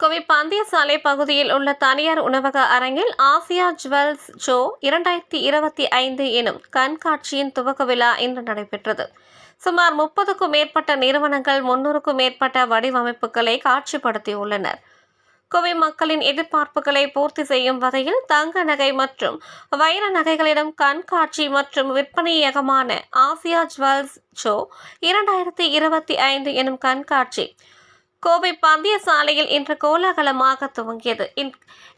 கோவை பந்தயசாலை பகுதியில் உள்ள தனியார் உணவக அரங்கில் ஆசியா ஜுவல்ஸ் ஷோ இரண்டாயிரத்தி இருபத்தி ஐந்து எனும் கண்காட்சியின் துவக்க விழா இன்று நடைபெற்றது. சுமார் முப்பதுக்கும் மேற்பட்ட நிறுவனங்கள் முன்னூறுக்கும் மேற்பட்ட வடிவமைப்புகளை காட்சிப்படுத்தியுள்ளனர். கோவை மக்களின் எதிர்பார்ப்புகளை பூர்த்தி செய்யும் வகையில் தங்க நகை மற்றும் வைர நகைகளிடம் கண்காட்சி மற்றும் விற்பனையகமான ஆசியா ஜுவல்ஸ் ஷோ இரண்டாயிரத்தி இருபத்தி ஐந்து எனும் கண்காட்சி கோவை பந்தய சாலையில் இன்று கோலாகலமாக துவங்கியது.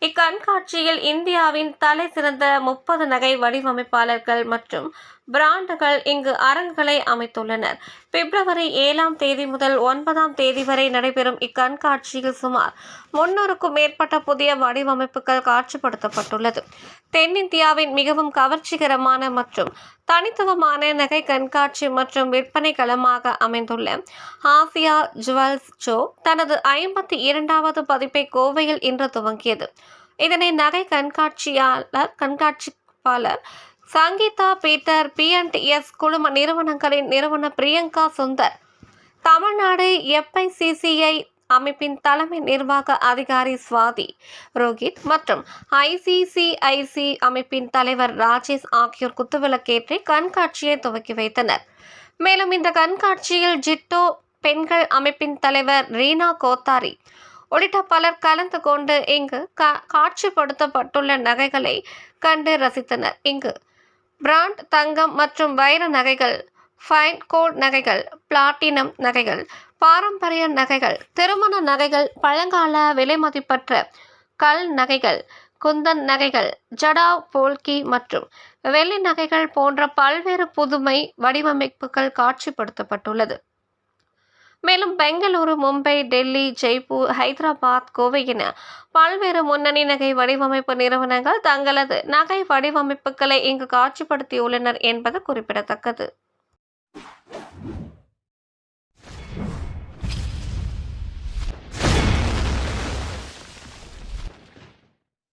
இக்கண்காட்சியில் இந்தியாவின் தலை சிறந்த முப்பது நகை வடிவமைப்பாளர்கள் மற்றும் பிராண்டுகள் இங்கு அரங்குகளை அமைத்துள்ளனர். பிப்ரவரி ஏழாம் தேதி முதல் ஒன்பதாம் தேதி வரை நடைபெறும் இக்கண்காட்சியில் சுமார் முன்னூறுக்கும் மேற்பட்ட புதிய வடிவமைப்புகள் காட்சிப்படுத்தப்பட்டுள்ளது. தென்னிந்தியாவின் மிகவும் கவர்ச்சிகரமான மற்றும் தனித்துவமான நகை கண்காட்சி மற்றும் விற்பனை களமாக அமைந்துள்ள ஆசியா ஜுவல்ஸ் ஷோ தனது ஐம்பத்தி இரண்டாவது பதிப்பை கோவையில் இன்று துவங்கியது. இதனை நகை கண்காட்சியாளர் கண்காட்சிப்பாளர் சங்கீதா பீட்டர் பிஎன்டிஎஸ் குழும நிறுவனங்களின் நிறுவன பிரியங்கா சுந்தர். தமிழ்நாடு எஃப்ஐசிசிஐ அமைப்பின் தலைமை நிர்வாக அதிகாரி சுவாதி ரோஹித் மற்றும் ஐசிசிஐசி அமைப்பின் தலைவர் ராஜேஷ் ஆகியோர் குத்துவிளக்கேற்றி கண்காட்சியை துவக்கி வைத்தனர். மேலும் இந்த கண்காட்சியில் ஜிட்டோ பெண்கள் அமைப்பின் தலைவர் ரீனா கோத்தாரி உள்ளிட்ட பலர் கலந்து கொண்டு இங்கு கா- காட்சிப்படுத்தப்பட்டுள்ள நகைகளை கண்டு ரசித்தனர். இங்கு பிராண்ட் தங்கம் மற்றும் வைர நகைகள் ஃபைன் கோட் நகைகள் பிளாட்டினம் நகைகள் பாரம்பரிய நகைகள் திருமண நகைகள் பழங்கால விலைமதிப்பற்ற கல் நகைகள் குந்தன் நகைகள் ஜடாவ் போல்கி மற்றும் வெள்ளி நகைகள் போன்ற பல்வேறு புதுமை வடிவமைப்புகள் காட்சிப்படுத்தப்பட்டுள்ளது. மேலும் பெங்களூரு மும்பை டெல்லி ஜெய்ப்பூர் ஹைதராபாத் கோவை என பல்வேறு முன்னணி நகை வடிவமைப்பு நிறுவனங்கள் தங்களது நகை வடிவமைப்புகளை இங்கு காட்சிப்படுத்தியுள்ளனர் என்பது குறிப்பிடத்தக்கது.